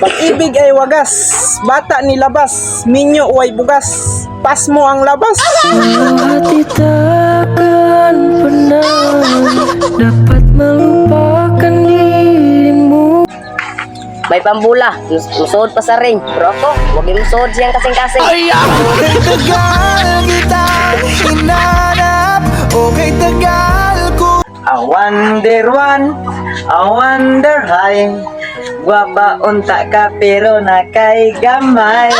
Pag-ibig ay wagas, bata nilabas, minyo way bugas, pas mo ang labas. Hatitakan pernah dapat melupakan dirimu May pambula, nusuod pa sa ring. Pero ako, huwag yung nusuod siyang kasing-kasing. Tagal kita hinanap Okay tagal ko I wonder one, I wonder high, Waba unta ka pero na kay gamay.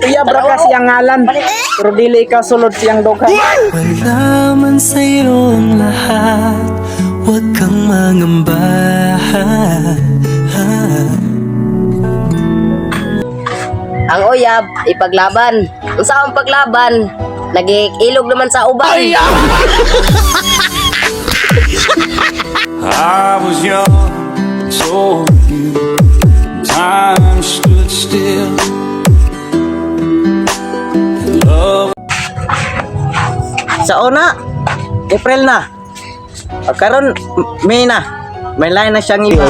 Iya braka siyang ngalan, pero dili ka sulod siyang doghan. Wala man sa iyong lahat. Huwag kang mangamba Ang uyab, ipaglaban. Kung saan paglaban, nag-ilog naman sa uban. I was young, so you. Time stood still. Love Sa una, April na. Karon May na. May lain na siyang iyo.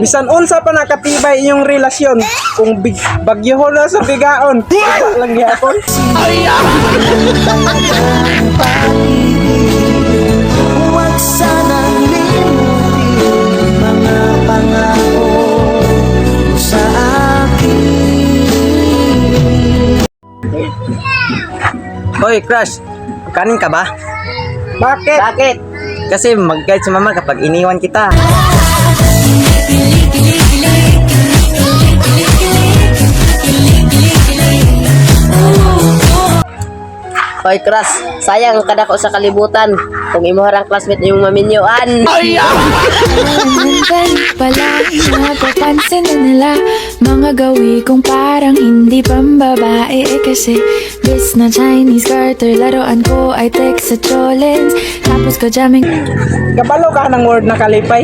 Bisan unsa pa nakatibay inyong relasyon kung big, bagyo na sa bigaon. Iba lang gyapon. Huwag Hoy, crush. Kanin ka ba? Bakit? Bakit? Kasi mag-guide si mama kapag iniwan kita. Hoy, Kras, sayang kada ko sa kalibutan. Kung imuharang classmate yung maminyoan. Nandyan pala Napapansin na nila Mga gawi kong parang hindi pambabae eh kasi Bis na Chinese Carter Laruan ko ay text sa cholens Tapos ko jamming Kabalo ka ng word na kalipay.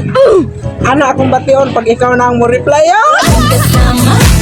Ana akong bation pag ikaw na ang mo reply. Ah!